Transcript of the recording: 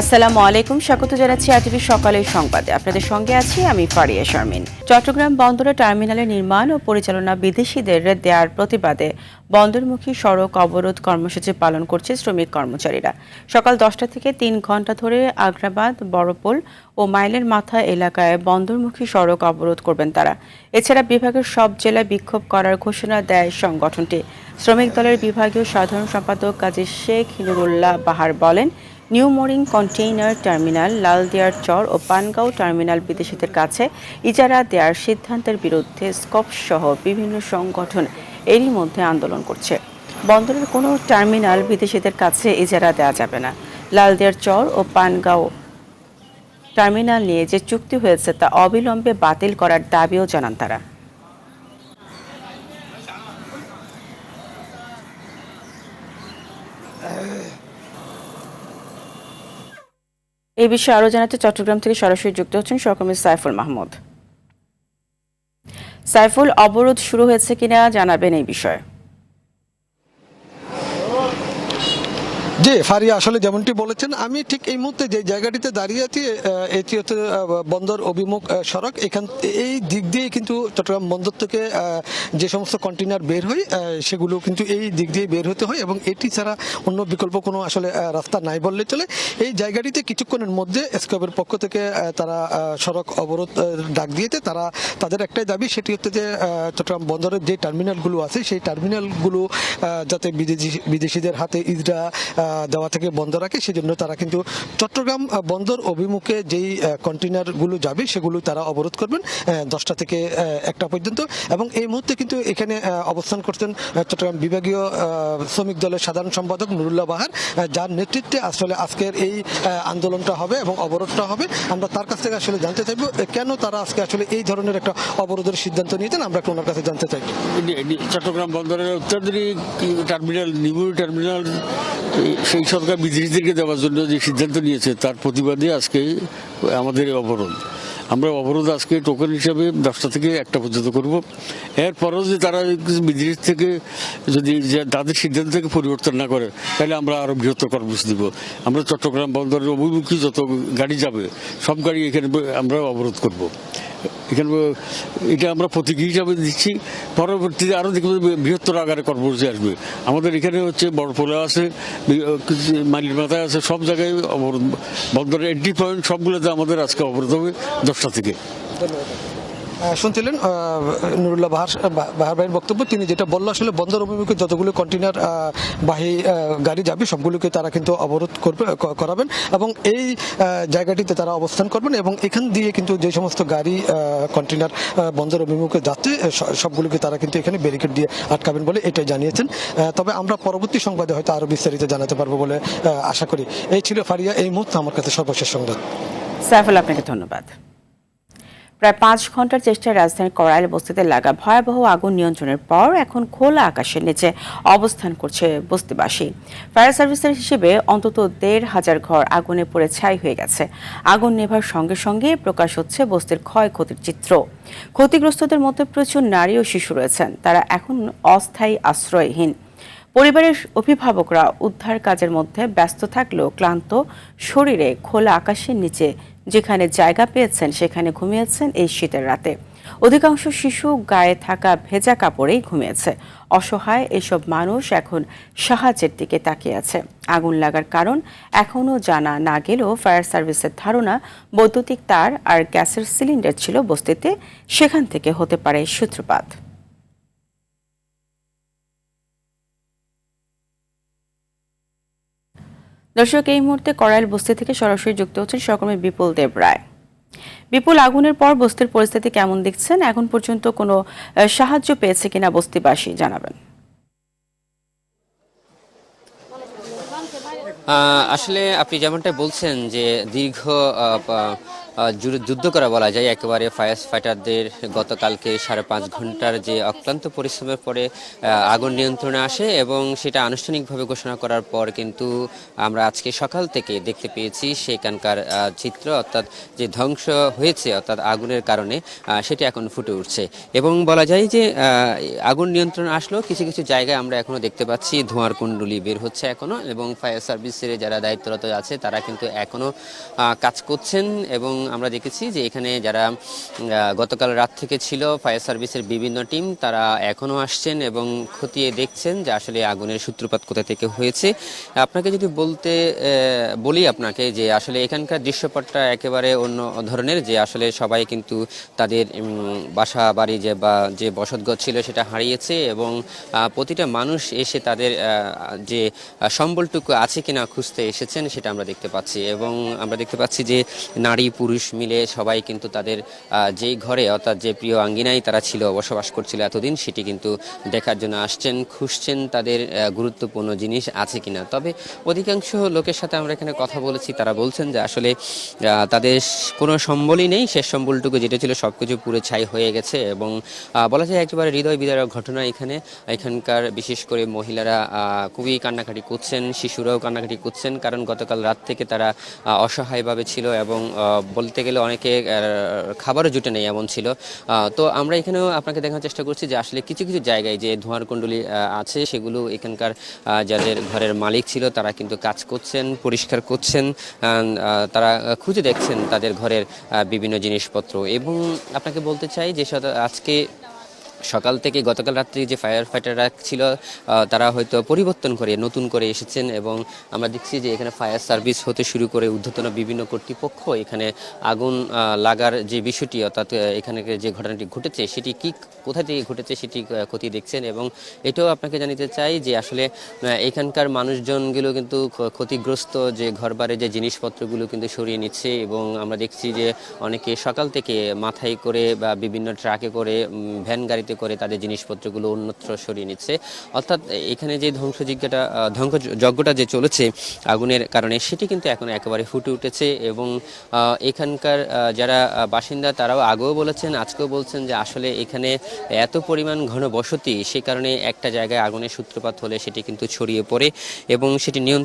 আসসালামু আলাইকুম, স্বাগত জানাচ্ছি আরটিভি সকালের সংবাদে। আপনাদের সঙ্গে আছি আমি ফারিয়া শারমিন। চট্টগ্রাম বন্দরে টার্মিনালের নির্মাণ ও পরিচালনা বিদেশিদের দেওয়ার প্রতিবাদে বন্দরমুখী সড়ক অবরোধ কর্মসূচি পালন করছে শ্রমিক কর্মচারীরা। সকাল দশটা থেকে তিন ঘণ্টা ধরে আগ্রাবাদ, বড়পোল ও মাইলের মাথা এলাকায় বন্দরমুখী সড়ক অবরোধ করবেন তারা। এছাড়া বিভাগের সব জেলায় বিক্ষোভ করার ঘোষণা দেয় সংগঠনটি। শ্রমিক দলের বিভাগীয় সাধারণ সম্পাদক কাজী শেখ হিনুরুল্লাহ বাহার বলেন নিউ মোরিং কন্টেইনার টার্মিনাল, লালদিয়ার চর ও পানগাঁও টার্মিনাল বিদেশিদের কাছে ইজারা দেওয়ার সিদ্ধান্তের বিরুদ্ধে স্কপ সহ বিভিন্ন সংগঠন এরই মধ্যে আন্দোলন করছে। বন্দরের কোনো টার্মিনাল বিদেশিদের কাছে ইজারা দেওয়া যাবে না। লালদিয়ার চর ও পানগাঁও টার্মিনাল নিয়ে যে চুক্তি হয়েছে তা অবিলম্বে বাতিল করার দাবিও জানান তারা। এই বিষয়ে আরও জানাতে চট্টগ্রাম থেকে সরাসরি যুক্ত হচ্ছেন সহকর্মী সাইফুল মাহমুদ। সাইফুল, অবরোধ শুরু হয়েছে কিনা জানাবেন এই বিষয়ে। জি, ফারিয়া, আসলে যেমনটি বলেছেন, আমি ঠিক এই মুহূর্তে যে জায়গাটিতে দাঁড়িয়ে আছি এটি হচ্ছে বন্দর অভিমুখ সড়ক। এখান, এই দিক দিয়ে কিন্তু চট্টগ্রাম বন্দর থেকে যে সমস্ত কন্টেনার বের হয় সেগুলো কিন্তু এই দিক দিয়ে বের হতে হয় এবং এটি ছাড়া অন্য বিকল্প কোনো আসলে রাস্তা নাই বললে চলে। এই জায়গাটিতে কিছুক্ষণের মধ্যে এসকাবের পক্ষ থেকে তারা সড়ক অবরোধ ডাক দিয়েছে। তারা, তাদের একটাই দাবি, সেটি হচ্ছে যে চট্টগ্রাম বন্দরের যে টার্মিনালগুলো আছে, সেই টার্মিনালগুলো যাতে বিদেশি, বিদেশিদের হাতে ইজরা দেওয়া থেকে বন্ধ রাখে, সেজন্য তারা কিন্তু চট্টগ্রাম বন্দর অভিমুখে যেই কন্টেনারগুলো যাবে, সেগুলো তারা অবরোধ করবেন দশটা থেকে একটা পর্যন্ত। এবং এই মুহূর্তে কিন্তু এখানে অবস্থান করছেন চট্টগ্রাম বিভাগীয় শ্রমিক দলের সাধারণ সম্পাদক নুরুল্লাহ বাহার যার নেতৃত্বে আসলে আজকের এই আন্দোলনটা হবে এবং অবরোধটা হবে। আমরা তার কাছ থেকে আসলে জানতে চাইব কেন তারা আজকে আসলে এই ধরনের একটা অবরোধের সিদ্ধান্ত নিয়েছেন, আমরা একটু ওনার কাছে জানতে চাই। চট্টগ্রাম বন্দরের অত্যাধুনিক টার্মিনাল নিমুর টার্মিনাল সেই সরকার বিদেশিদেরকে দেওয়ার জন্য যে সিদ্ধান্ত নিয়েছে, তার প্রতিবাদে আজকে আমাদের এই অবরোধ। আমরা অবরোধ আজকে টোকেন হিসাবে দশটা থেকে একটা পর্যন্ত করব। এরপরও যে তারা বিদেশ থেকে যদি তাদের সিদ্ধান্ত থেকে পরিবর্তন না করে, তাহলে আমরা আরও বৃহত্তর কর্মসূচি দিব। আমরা চট্টগ্রাম বন্দরের অভিমুখী যত গাড়ি যাবে, সব গাড়ি এখানে আমরা অবরোধ করব। এখানে এটা আমরা প্রতীকী হিসাবে দিচ্ছি। পরবর্তীতে আরও দেখব বৃহত্তর আকারে কর্মসূচি আসবে। আমাদের এখানে হচ্ছে বড়পোলা আছে মালির মাথায় আছে সব জায়গায় অবরোধ বন্দরের এন্ট্রি পয়েন্ট সবগুলোতে আমাদের আজকে অবরোধ হবে দশটা থেকে। আহ, শুনছিলেন নুরুল্লাহ বাহার বাহার ভাইয়ের বক্তব্য। তিনি যেটা বলল, আসলে বন্দর অভিমুখে যতগুলো কন্টেনার বাহী গাড়ি যাবে, সবগুলোকে তারা কিন্তু অবরোধ করবে করাবেন এবং এই জায়গাটিতে তারা অবস্থান করবেন এবং এখান দিয়ে কিন্তু যে সমস্ত গাড়ি কন্টেনার বন্দর অভিমুখে যাচ্ছে সবগুলোকে তারা কিন্তু এখানে ব্যারিকেড দিয়ে আটকাবেন বলে এটাই জানিয়েছেন। তবে আমরা পরবর্তী সংবাদে হয়তো আরও বিস্তারিত জানাতে পারব বলে আশা করি। এই ছিল ফারিয়া, এই মুহূর্তে আমার কাছে সর্বশেষ সংবাদ। সাইফুল, আপনাকে ধন্যবাদ। প্রায় পাঁচ ঘণ্টার চেষ্টায় রাজধানীর করাইল বস্তিতে লাগা ভয়াবহ আগুন নিয়ন্ত্রণের পর এখন খোলা আকাশের নিচে অবস্থান করছে বস্তিবাসী। ফায়ার সার্ভিসের হিসেবে অন্তত দেড় হাজার ঘর আগুনে পড়ে ছাই হয়ে গেছে। আগুন নেভার সঙ্গে সঙ্গে প্রকাশ হচ্ছে বস্তির ক্ষয়ক্ষতির চিত্র। ক্ষতিগ্রস্তদের মধ্যে প্রচুর নারী ও শিশু রয়েছেন। তারা এখন অস্থায়ী আশ্রয়হীন। পরিবারের অভিভাবকরা উদ্ধার কাজের মধ্যে ব্যস্ত থাকলেও ক্লান্ত শরীরে খোলা আকাশের নিচে যেখানে জায়গা পেয়েছেন, সেখানে ঘুমিয়েছেন এই শীতের রাতে। অধিকাংশ শিশু গায়ে থাকা ভেজা কাপড়েই ঘুমিয়েছে। অসহায় এসব মানুষ এখন সাহায্যের দিকে তাকিয়ে আছে। আগুন লাগার কারণ এখনও জানা না গেলেও ফায়ার সার্ভিসের ধারণা, বৈদ্যুতিক তার আর গ্যাসের সিলিন্ডার ছিল বস্তিতে, সেখান থেকে হতে পারে সূত্রপাত। দর্শক, এই মুহূর্তে করাইল বস্তি থেকে সরাসরি যুক্ত হচ্ছেন সহকর্মী বিপুল দেব রায়। বিপুল, আগুনের পর বস্তির পরিস্থিতি কেমন দেখছেন? এখন পর্যন্ত কোনো সাহায্য পেয়েছে কিনা বস্তিবাসী? জানাবেন। আসলে আপনি যেমনটা বলছেন যে দীর্ঘ যুদ্ধ করা বলা যায়। একেবারে ফায়ার ফাইটারদের গতকালকে সাড়ে পাঁচ ঘণ্টার যে অক্লান্ত পরিশ্রমের পরে আগুন নিয়ন্ত্রণে আসে এবং সেটা আনুষ্ঠানিকভাবে ঘোষণা করার পর কিন্তু আমরা আজকে সকাল থেকে দেখতে পেয়েছি সেখানকার চিত্র অর্থাৎ যে ধ্বংস হয়েছে অর্থাৎ আগুনের কারণে সেটা এখন ফুটে উঠছে। এবং বলা যায় যে আগুন নিয়ন্ত্রণ আসলেও কিছু কিছু জায়গায় আমরা এখনও দেখতে পাচ্ছি ধোঁয়ার কুণ্ডলি বের হচ্ছে এখনও এবং ফায়ার সার্ভিসের যারা দায়িত্বরত আছে, তারা কিন্তু এখনও কাজ করছেন এবং আমরা দেখেছি যে এখানে যারা গতকাল রাত থেকে ছিল ফায়ার সার্ভিসের বিভিন্ন টিম, তারা এখনও আসছেন এবং খতিয়ে দেখছেন যে আসলে আগুনের সূত্রপাত কোথা থেকে হয়েছে। আপনাকে যদি বলতে বলি আপনাকে যে আসলে এখানকার দৃশ্যপটটা একেবারে অন্য ধরনের, যে আসলে সবাই কিন্তু তাদের বাসা বাড়ি যে বা যে বসতঘর ছিল সেটা হারিয়েছে এবং প্রতিটা মানুষ এসে তাদের যে সম্বলটুকু আছে কিনা খুঁজতে এসেছেন সেটা আমরা দেখতে পাচ্ছি এবং আমরা দেখতে পাচ্ছি যে নারী পুরুষ মিলে সবাই কিন্তু তাদের যেই ঘরে, অর্থাৎ যে প্রিয় আঙ্গিনায় তারা ছিল, বসবাস করছিল এতদিন, সেটি কিন্তু দেখার জন্য আসছেন, খুঁজছেন তাদের গুরুত্বপূর্ণ জিনিস আছে কিনা। তবে অধিকাংশ লোকের সাথে আমরা এখানে কথা বলেছি, তারা বলছেন যে আসলে তাদের কোনো সম্বলই নেই, শেষ সম্বলটুকু যেটা ছিল সবকিছু পুরো ছাই হয়ে গেছে এবং বলা যায় একেবারে হৃদয় বিদারক ঘটনা এখানে। এখানকার বিশেষ করে মহিলারা খুবই কান্নাকাটি করছেন, শিশুরাও কান্নাকাটি করছেন, কারণ গতকাল রাত থেকে তারা অসহায়ভাবে ছিল এবং বলতে গেলে অনেকে খাবারও জুটে নেই, এমন ছিল। তো আমরা এখানেও আপনাকে দেখার চেষ্টা করছি যে আসলে কিছু কিছু জায়গায় যে ধোঁয়ার কুণ্ডলী আছে, সেগুলো এখানকার যাদের ঘরের মালিক ছিল, তারা কিন্তু কাজ করছেন, পরিষ্কার করছেন তারা খুঁজে দেখছেন তাদের ঘরের বিভিন্ন জিনিসপত্র। এবং আপনাকে বলতে চাই যে আজকে সকাল থেকে গতকাল রাত্রি যে ফায়ার ফাইটাররা ছিল তারা হয়তো পরিবর্তন করে, নতুন করে এসেছেন এবং আমরা দেখছি যে এখানে ফায়ার সার্ভিস হতে শুরু করে ঊর্ধ্বতন বিভিন্ন কর্তৃপক্ষ এখানে আগুন লাগার যে বিষয়টি, অর্থাৎ এখানে যে ঘটনাটি ঘটেছে, সেটি কি, কোথা থেকে ঘটেছে সেটি ক্ষতি দেখছেন এবং এটাও আপনাকে জানিতে চাই যে আসলে এখানকার মানুষজনগুলো কিন্তু ক্ষতিগ্রস্ত যে ঘরবারে যে জিনিসপত্রগুলো কিন্তু সরিয়ে নিচ্ছে এবং আমরা দেখছি যে অনেকে সকাল থেকে মাথায় করে বা বিভিন্ন ট্রাকে করে ভ্যান গাড়িতে করে তাদের জিনিসপত্রগুলো অন্যত্র সরিয়ে নিচ্ছে। অর্থাৎ এখানে যে ধ্বংসযজ্ঞটা আহ, ধ্বংস যজ্ঞটা যে চলেছে আগুনের কারণে সেটি কিন্তু এখন একেবারে ফুটে উঠেছে এবং এখানকার যারা বাসিন্দা তারাও আগেও বলেছেন আজকেও বলছেন যে আসলে এখানে এত পরিমাণ ঘন বসতি সে কারণে একটা জায়গায় আগুনের সূত্রপাত হলে সেটি কিন্তু ছড়িয়ে পড়ে এবং সেটি নিয়ন্ত্রণ